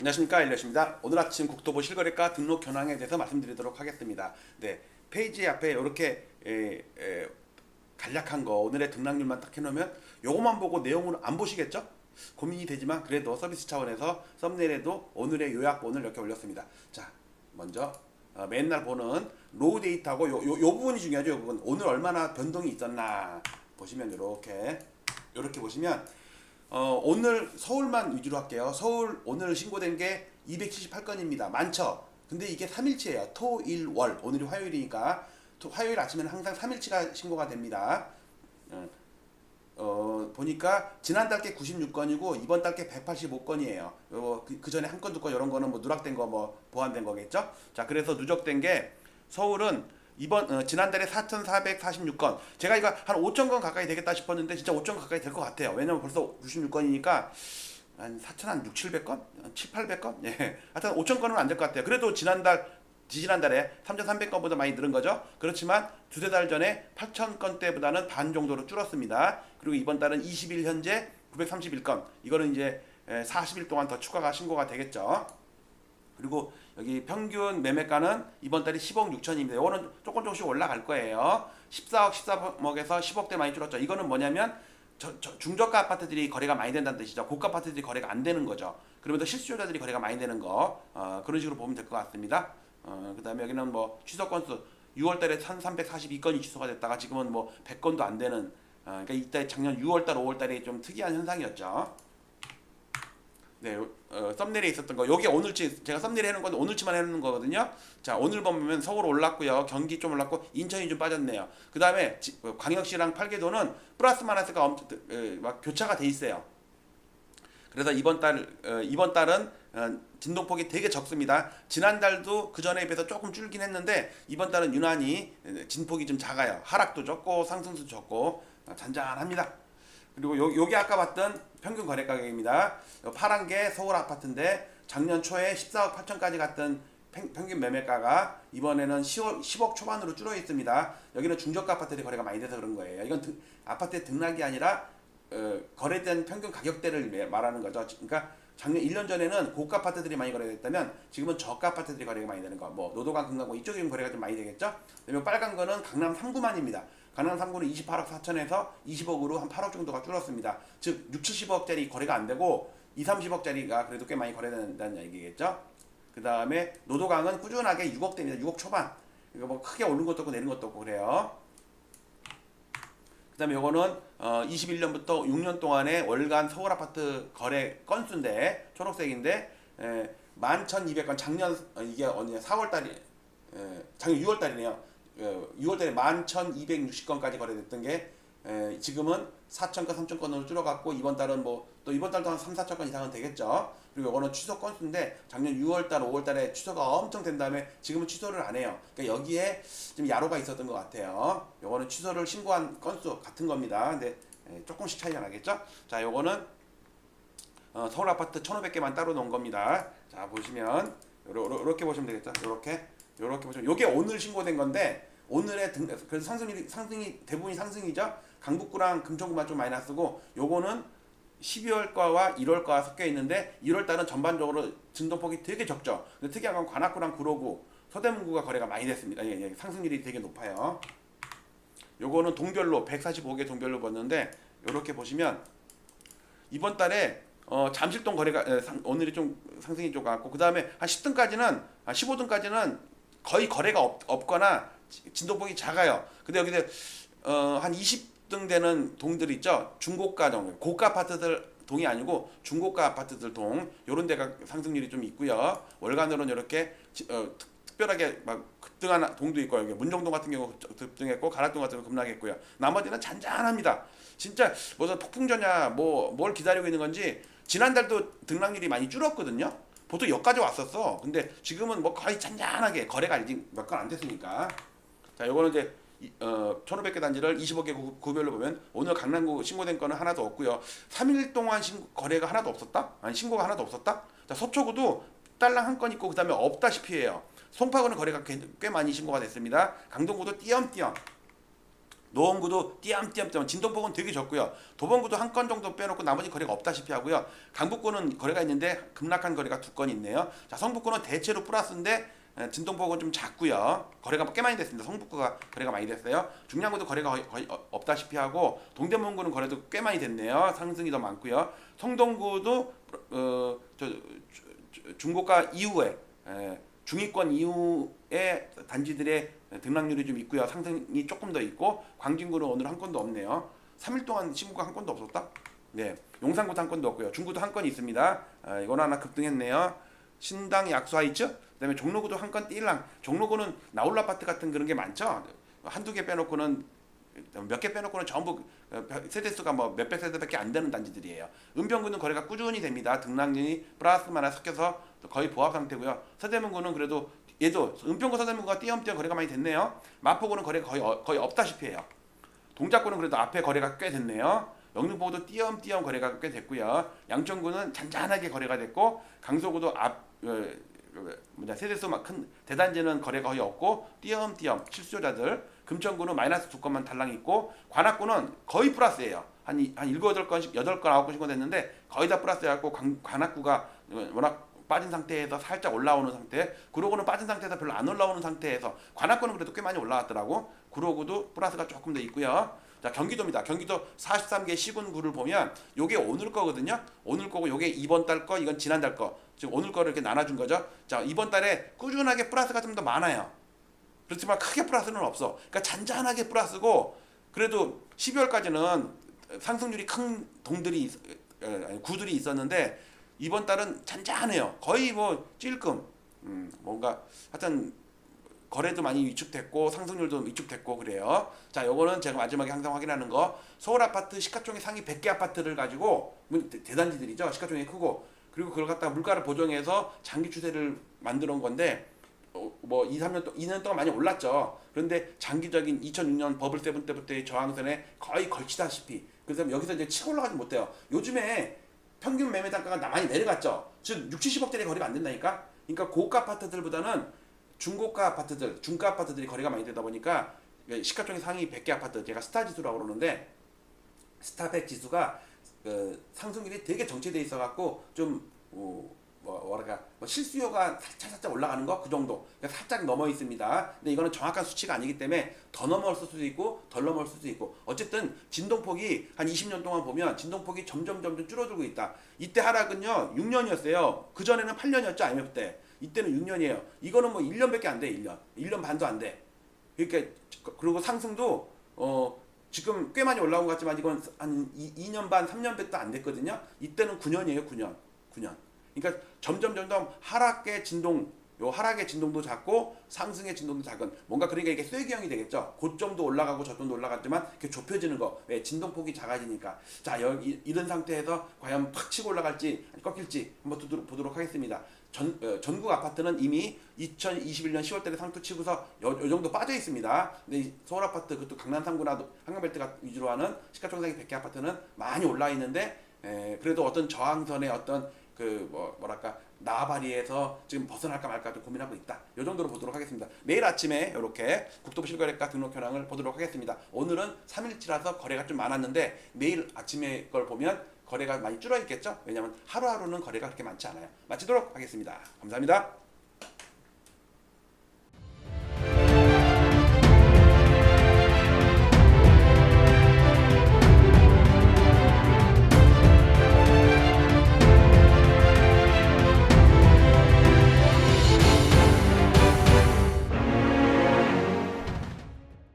안녕하십니까 일러십니다. 오늘 아침 국토부 실거래가 등록 현황에 대해서 말씀드리도록 하겠습니다. 네 페이지 앞에 이렇게 에, 에, 간략한 거 오늘의 등락률만 딱 해놓으면 요것만 보고 내용을 안 보시겠죠? 고민이 되지만 그래도 서비스 차원에서 썸네일에도 오늘의 요약본을 이렇게 올렸습니다. 자 먼저 어, 맨날 보는 로우 데이터하고 요, 요, 요 부분이 중요하죠. 요 부분 오늘 얼마나 변동이 있었나 보시면 이렇게 이렇게 보시면 어, 오늘 서울만 위주로 할게요. 서울 오늘 신고된 게 278건입니다. 많죠? 근데 이게 3일치예요. 토, 일, 월. 오늘이 화요일이니까 토- 화요일 아침에는 항상 3일치가 신고가 됩니다. 어, 어, 보니까 지난달 게 96건이고 이번 달 게 185건이에요. 요, 그, 그 전에 한 건, 두 건 이런 거는 뭐 누락된 거 뭐 보완된 거겠죠? 자, 그래서 누적된 게 서울은 이번 어, 지난달에 4,446건. 제가 이거 한 5천 건 가까이 되겠다 싶었는데 진짜 5천 건 가까이 될 것 같아요. 왜냐면 벌써 96건이니까 한 4천 한 6, 700건? 7, 800건? 예. 하여튼 5천 건은 안 될 것 같아요. 그래도 지난달 지지난달에 3,300건보다 많이 늘은 거죠. 그렇지만 두세 달 전에 8,000건 때보다는 반 정도로 줄었습니다. 그리고 이번 달은 20일 현재 931건. 이거는 이제 에, 40일 동안 더 추가가 신고가 되겠죠. 그리고 여기 평균 매매가는 이번 달이 10억 6천입니다. 이거는 조금 조금씩 올라갈 거예요. 14억 13억에서 10억대 많이 줄었죠. 이거는 뭐냐면 저, 저 중저가 아파트들이 거래가 많이 된다는 뜻이죠. 고가 아파트들이 거래가 안 되는 거죠. 그러면서 실수요자들이 거래가 많이 되는 거 어, 그런 식으로 보면 될 것 같습니다. 어, 그다음에 여기는 뭐 취소 건수 6월달에 1,342건이 취소가 됐다가 지금은 뭐 100건도 안 되는 어, 그러니까 이때 작년 6월달 5월달에 좀 특이한 현상이었죠. 네, 어, 썸네일에 있었던 거. 여기 오늘치 제가 썸네일 해놓은 건 오늘치만 해놓은 거거든요. 자, 오늘 보면 서울 올랐고요. 경기 좀 올랐고 인천이 좀 빠졌네요. 그 다음에 광역시랑 팔계도는 플러스 마이너스가 엄, 에, 막 교차가 돼 있어요. 그래서 이번 달 어, 이번 달은 어, 진동폭이 되게 적습니다. 지난달도 그 전에 비해서 조금 줄긴 했는데 이번 달은 유난히 에, 진폭이 좀 작아요. 하락도 적고 상승도 적고 어, 잔잔합니다. 그리고 요, 요게 아까 봤던 평균 거래 가격입니다. 요 파란 게 서울 아파트인데 작년 초에 14억 8천까지 갔던 평, 평균 매매가가 이번에는 10억, 10억 초반으로 줄어 있습니다. 여기는 중저가 아파트들이 거래가 많이 돼서 그런 거예요. 이건 등, 아파트의 등락이 아니라 어, 거래된 평균 가격대를 매- 말하는 거죠. 그러니까 작년 1년 전에는 고가 아파트들이 많이 거래됐다면 지금은 저가 아파트들이 거래가 많이 되는 거. 뭐 노도강, 금강고 이쪽에 거래가 좀 많이 되겠죠. 그다음에 빨간 거는 강남 3구만입니다. 강남 3구는 28억 4천에서 20억으로 한 8억 정도가 줄었습니다. 즉 6, 70억짜리 거래가 안 되고 2, 30억짜리가 그래도 꽤 많이 거래된다는 얘기겠죠. 그 다음에 노도강은 꾸준하게 6억대입니다. 6억 초반. 이거 뭐 크게 오른 것도 없고 내린 것도 없고 그래요. 그 다음에 요거는 어 21년부터 6년 동안의 월간 서울 아파트 거래 건수인데 초록색인데 에, 11,200건 작년 어, 이게 언제 4월 달이 에, 작년 6월 달이네요. 어, 6월 달에 11,260건까지 거래됐던 게 에, 지금은 4,000건, 3,000건으로 줄어갔고 이번 달은 뭐 또 이번 달도 한 3, 4,000건 이상은 되겠죠. 그리고 이거는 취소 건수인데 작년 6월 달, 5월 달에 취소가 엄청 된 다음에 지금은 취소를 안 해요. 그러니까 여기에 좀 야로가 있었던 것 같아요. 요거는 취소를 신고한 건수 같은 겁니다. 근데 에, 조금씩 차이가 나겠죠. 자, 요거는 어, 서울 아파트 1,500개만 따로 놓은 겁니다. 자, 보시면 요렇게 보시면 되겠죠. 요렇게 요렇게 보시면 요게 오늘 신고된 건데 오늘의 등 그래서 상승이 상승이 대부분이 상승이죠. 강북구랑 금천구만 좀 마이너스고 요거는 12월 거와 1월 거와 섞여 있는데 1월 달은 전반적으로 진동폭이 되게 적죠. 근데 특이한 건 관악구랑 구로구, 서대문구가 거래가 많이 됐습니다. 예, 예, 상승률이 되게 높아요. 요거는 동별로 145개 동별로 봤는데 요렇게 보시면 이번 달에 어, 잠실동 거래가 에, 상, 오늘이 좀 상승이 좀 같고 그 다음에 한 10등까지는 한 15등까지는 거의 거래가 없, 없거나 지- 진동폭이 작아요. 근데 여기서 어, 한 20등 되는 동들 있죠. 중고가 정도 고가 아파트들 동이 아니고 중고가 아파트들 동 요런 데가 상승률이 좀 있고요. 월간으로는 이렇게 지- 어, 특- 특별하게 막 급등한 동도 있고 여기 문정동 같은 경우 급등했고 가락동 같은 경우 급락했고요. 나머지는 잔잔합니다. 진짜 무슨 폭풍전야 뭐 뭘 기다리고 있는 건지 지난달도 등락률이 많이 줄었거든요. 보통 여기까지 왔었어. 근데 지금은 뭐 거의 잔잔하게 거래가 아직 몇 건 안 됐으니까. 자, 요거는 이제 이- 어, 1500개 단지를 25개 구, 구별로 보면 오늘 강남구 신고된 건은 하나도 없고요. 3일 동안 신 거래가 하나도 없었다? 아니 신고가 하나도 없었다? 자, 서초구도 딸랑 한 건 있고 그다음에 없다시피 해요. 송파구는 거래가 꽤, 꽤 많이 신고가 됐습니다. 강동구도 띄엄띄엄 노원구도 띄엄띄엄띄엄 진동폭은 되게 적고요. 도봉구도 한 건 정도 빼놓고 나머지 거래가 없다시피 하고요. 강북구는 거래가 있는데 급락한 거래가 두 건 있네요. 자 성북구는 대체로 플러스인데 에, 진동폭은 좀 작고요. 거래가 꽤 많이 됐습니다. 성북구가 거래가 많이 됐어요. 중량구도 거래가 거의, 거의 어- 없다시피 하고 동대문구는 거래도 꽤 많이 됐네요. 상승이 더 많고요. 성동구도 어, 저, 저- 중고가 이후에 에, 중위권 이후에 단지들의 등락률이 좀 있고요. 상승이 조금 더 있고 광진구는 오늘 한 건도 없네요. 3일 동안 신고가 한 건도 없었다. 네, 용산구도 한 건도 없고요. 중구도 한건 있습니다. 아, 이거는 하나 급등했네요. 신당 약수하이츠, 그다음에 종로구도 한 건 띠랑. 종로구는 나홀라 아파트 같은 그런 게 많죠. 한두 개 빼놓고는 몇 개 빼놓고는 전부 어, 세대 수가 뭐 몇백 세대밖에 안 되는 단지들이에요. 은평구는 거래가 꾸준히 됩니다. 등락률이 플러스만 하나 섞여서 거의 보합 상태고요. 서대문구는 그래도 얘도 은평구 서대문구가 띄엄띄엄 거래가 많이 됐네요. 마포구는 거래가 거의 어- 거의 없다시피 해요. 동작구는 그래도 앞에 거래가 꽤 됐네요. 영등포구도 띄엄띄엄 거래가 꽤 됐고요. 양천구는 잔잔하게 거래가 됐고 강서구도 앞 어, 어, 뭐냐 세대수만 큰 대단지는 거래가 거의 없고 띄엄띄엄 실수요자들 금천구는 마이너스 두 건만 달랑 있고 관악구는 거의 플러스예요. 한, 이- 한 일곱 여덟 건씩 여덟 건 아홉 건씩 됐는데 거의 다 플러스였고 관- 관악구가 어, 워낙 빠진 상태에서 살짝 올라오는 상태 구로구는 빠진 상태에서 별로 안 올라오는 상태에서 관악구는 그래도 꽤 많이 올라왔더라고 구로구도 플러스가 조금 더 있고요 자 경기도입니다. 경기도 43개 시군구를 보면 요게 오늘 거거든요. 오늘 거고 요게 이번 달 거 이건 지난 달 거. 지금 오늘 거를 이렇게 나눠준 거죠. 자 이번 달에 꾸준하게 플러스가 좀 더 많아요. 그렇지만 크게 플러스는 없어. 그러니까 잔잔하게 플러스고 그래도 12월까지는 상승률이 큰 동들이 구들이 있었는데 이번 달은 잔잔해요. 거의 뭐 찔끔. 음, 뭔가 하여튼 거래도 많이 위축됐고 상승률도 위축됐고 그래요. 자, 요거는 제가 마지막에 항상 확인하는 거. 서울 아파트 시가총액 상위 100개 아파트를 가지고 뭐 대- 대단지들이죠. 시가총액이 크고 그리고 그걸 갖다가 물가를 보정해서 장기 추세를 만들어 온 건데 어, 뭐 2, 3년 동 2년 동안 많이 올랐죠. 그런데 장기적인 2006년 버블 세븐 때부터의 저항선에 거의 걸치다시피 그래서 여기서 이제 치고 올라가지 못해요. 요즘에 평균 매매 단가가 나- 많이 내려갔죠. 즉 6, 70억짜리 거래가 안 된다니까. 그러니까 고가 아파트들보다는 중고가 아파트들, 중가 아파트들이 거래가 많이 되다 보니까 시가총액 상위 100개 아파트 제가 스타 지수라고 그러는데 스타백 지수가 그 상승률이 되게 정체돼 있어 갖고 좀 어, 뭐 뭐랄까 뭐 실수요가 살짝 살짝 올라가는 거 그 정도 그러니까 살짝 넘어 있습니다. 근데 이거는 정확한 수치가 아니기 때문에 더 넘어올 수도 있고 덜 넘어올 수도 있고 어쨌든 진동폭이 한 20년 동안 보면 진동폭이 점점 점점 줄어들고 있다. 이때 하락은요 6년이었어요. 그 전에는 8년이었죠 IMF 때. 이때는 6년이에요. 이거는 뭐 1년밖에 안 돼. 1년. 1년 반도 안 돼. 그러니까 그리고 상승도 어 지금 꽤 많이 올라온 것 같지만 이건 한 2, 년 반, 3년 밖에 안 됐거든요. 이때는 9년이에요, 9년. 9년. 그러니까 점점 점점 하락의 진동 요 하락의 진동도 작고 상승의 진동도 작은 뭔가 그러니까 이게 쐐기형이 되겠죠. 고점도 올라가고 저점도 올라갔지만 이렇게 좁혀지는 거. 왜 진동폭이 작아지니까. 자, 여기 이런 상태에서 과연 팍 치고 올라갈지 꺾일지 한번 두도록, 보도록 하겠습니다. 전, 어, 전국 아파트는 이미 2021년 10월 달에 상투 치고서 요, 요 정도 빠져 있습니다. 근데 이 서울 아파트 그것도 강남 3구나 한강벨트가 위주로 하는 시가총상위 100개 아파트는 많이 올라 있는데 에, 그래도 어떤 저항선의 어떤 그 뭐, 뭐랄까 나발이에서 지금 벗어날까 말까 좀 고민하고 있다. 이 정도로 보도록 하겠습니다. 매일 아침에 이렇게 국토부 실거래가 등록 현황을 보도록 하겠습니다. 오늘은 3일치라서 거래가 좀 많았는데 매일 아침에 걸 보면 거래가 많이 줄어 있겠죠? 왜냐하면 하루하루는 거래가 그렇게 많지 않아요. 마치도록 하겠습니다. 감사합니다.